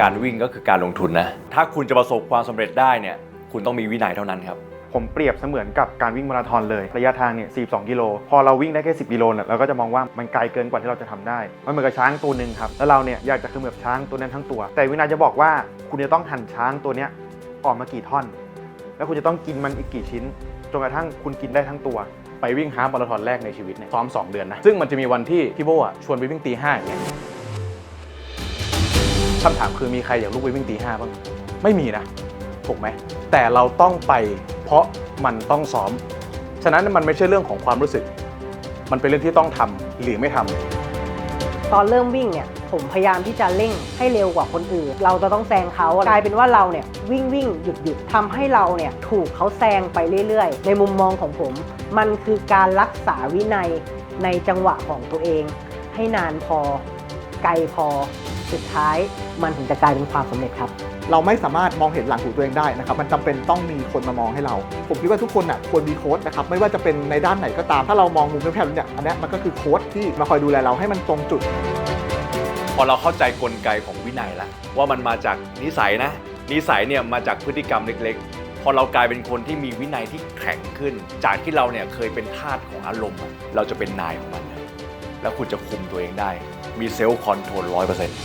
การวิ่งก็คือการลงทุนนะ ถ้าคุณจะประสบความสำเร็จได้เนี่ย คุณต้องมีวินัยเท่านั้นครับ ผมเปรียบเสมือนกับการวิ่งมาราธอนเลย ระยะทางเนี่ย 42 กิโล พอเราวิ่งได้แค่ 10 กิโลเนี่ยเราก็จะมองว่ามันไกลเกินกว่าที่เราจะทำได้ มันเหมือนกับช้างตัวหนึ่งครับ แล้วเราเนี่ยอยากจะเขมือบช้างตัวนั้นทั้งตัว แต่วินัยจะบอกว่าคุณจะต้องหั่นช้างตัวเนี้ยออกมากี่ท่อน แล้วคุณจะต้องกินมันอีกกี่ชิ้น จนกระทั่งคุณกินได้ทั้งตัว ไปวิ่งฮาล์ฟมาราธอนแรกในชีวิตเนี่ยซ้อม 2 เดือนนะ ซึ่งมันจะมีวันที่พี่โบอะชวนไปวิ่งตีห้าอย่างเงี้ย คำถามคือมีใครอยากลุกไปวิ่งตีห้าบ้าง ไม่มีนะ ถูกไหม แต่เราต้องไปเพราะมันต้องซ้อม ฉะนั้นมันไม่ใช่เรื่องของความรู้สึก มันเป็นเรื่องที่ต้องทำหรือไม่ทำ ตอนเริ่มวิ่งเนี่ยผมพยายามที่จะเร่งให้เร็วกว่าคนอื่น เราจะต้องแซงเขากลายเป็นว่าเราเนี่ยวิ่งวิ่งหยุดหยุดทำให้เราเนี่ยถูกเขาแซงไปเรื่อยๆ ในมุมมองของผม มันคือการรักษาวินัยในจังหวะของตัวเอง ให้นานพอ ไกลพอ สุดท้ายมันถึงจะกลายเป็นความสำเร็จครับ เราไม่สามารถมองเห็นหลังหูตัวเองได้นะครับ มันจำเป็นต้องมีคนมามองให้เรา ผมคิดว่าทุกคนอะควรมีโค้ชนะครับ ไม่ว่าจะเป็นในด้านไหนก็ตาม ถ้าเรามองมุมแคบๆเนี่ยอันเนี้ยมันก็คือโค้ชที่มาคอยดูแลเราให้มันตรงจุด พอเราเข้าใจกลไกของวินัยแล้วว่ามันมาจากนิสัยนะ นิสัยเนี่ยมาจากพฤติกรรมเล็กๆพอเรากลายเป็นคนที่มีวินัยที่แข็งขึ้น จากที่เราเนี่ยเคยเป็นทาสของอารมณ์อะเราจะเป็นนายของมันนะแล้วคุณจะคุมตัวเองได้ มีเซลล์คอนโทรลร้อยเปอร์เซ็นต์